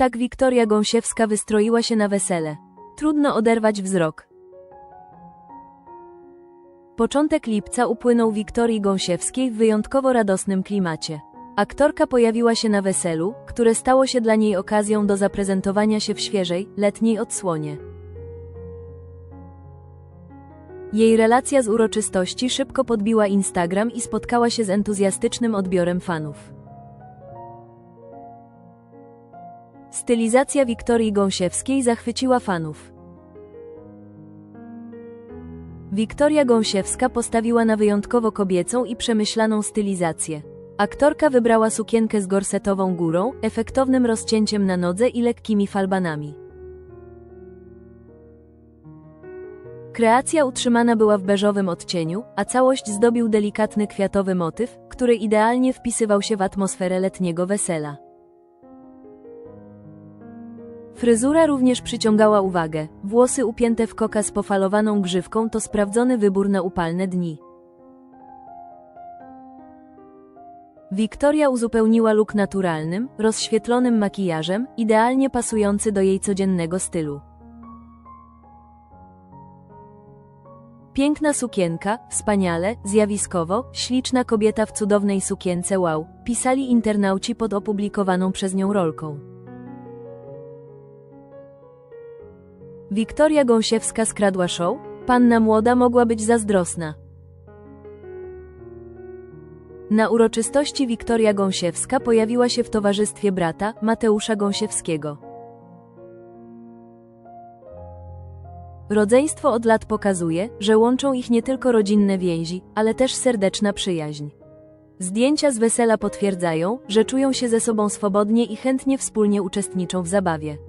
Tak Wiktoria Gąsiewska wystroiła się na wesele. Trudno oderwać wzrok. Początek lipca upłynął Wiktorii Gąsiewskiej w wyjątkowo radosnym klimacie. Aktorka pojawiła się na weselu, które stało się dla niej okazją do zaprezentowania się w świeżej, letniej odsłonie. Jej relacja z uroczystości szybko podbiła Instagram i spotkała się z entuzjastycznym odbiorem fanów. Stylizacja Wiktorii Gąsiewskiej zachwyciła fanów. Wiktoria Gąsiewska postawiła na wyjątkowo kobiecą i przemyślaną stylizację. Aktorka wybrała sukienkę z gorsetową górą, efektownym rozcięciem na nodze i lekkimi falbanami. Kreacja utrzymana była w beżowym odcieniu, a całość zdobił delikatny kwiatowy motyw, który idealnie wpisywał się w atmosferę letniego wesela. Fryzura również przyciągała uwagę. Włosy upięte w koka z pofalowaną grzywką to sprawdzony wybór na upalne dni. Wiktoria uzupełniła look naturalnym, rozświetlonym makijażem, idealnie pasujący do jej codziennego stylu. Piękna sukienka, wspaniale, zjawiskowo, śliczna kobieta w cudownej sukience wow, pisali internauci pod opublikowaną przez nią rolką. Wiktoria Gąsiewska skradła show? Panna młoda mogła być zazdrosna. Na uroczystości Wiktoria Gąsiewska pojawiła się w towarzystwie brata, Mateusza Gąsiewskiego. Rodzeństwo od lat pokazuje, że łączą ich nie tylko rodzinne więzi, ale też serdeczna przyjaźń. Zdjęcia z wesela potwierdzają, że czują się ze sobą swobodnie i chętnie wspólnie uczestniczą w zabawie.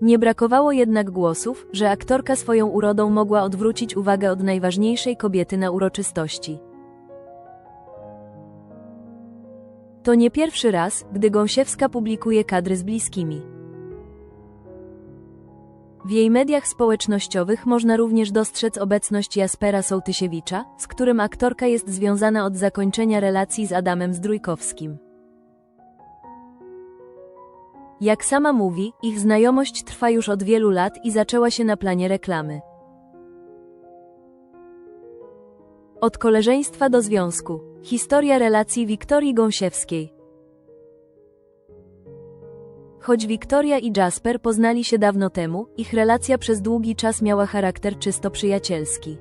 Nie brakowało jednak głosów, że aktorka swoją urodą mogła odwrócić uwagę od najważniejszej kobiety na uroczystości. To nie pierwszy raz, gdy Gąsiewska publikuje kadry z bliskimi. W jej mediach społecznościowych można również dostrzec obecność Jaspera Sołtysiewicza, z którym aktorka jest związana od zakończenia relacji z Adamem Zdrójkowskim. Jak sama mówi, ich znajomość trwa już od wielu lat i zaczęła się na planie reklamy. Od koleżeństwa do związku. Historia relacji Wiktorii Gąsiewskiej. Choć Wiktoria i Jasper poznali się dawno temu, ich relacja przez długi czas miała charakter czysto przyjacielski.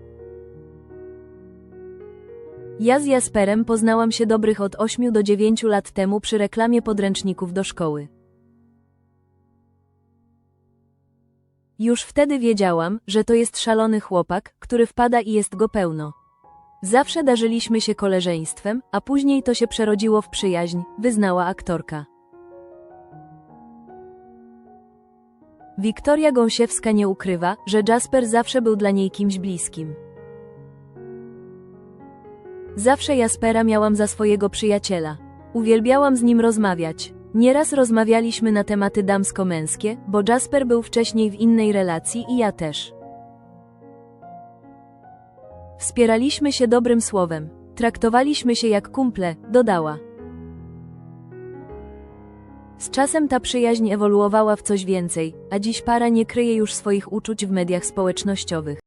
Ja z Jasperem poznałam się dobrych od 8 do 9 lat temu przy reklamie podręczników do szkoły. Już wtedy wiedziałam, że to jest szalony chłopak, który wpada i jest go pełno. Zawsze darzyliśmy się koleżeństwem, a później to się przerodziło w przyjaźń, wyznała aktorka. Wiktoria Gąsiewska nie ukrywa, że Jasper zawsze był dla niej kimś bliskim. Zawsze Jaspera miałam za swojego przyjaciela. Uwielbiałam z nim rozmawiać. Nieraz rozmawialiśmy na tematy damsko-męskie, bo Jasper był wcześniej w innej relacji i ja też. Wspieraliśmy się dobrym słowem. Traktowaliśmy się jak kumple, dodała. Z czasem ta przyjaźń ewoluowała w coś więcej, a dziś para nie kryje już swoich uczuć w mediach społecznościowych.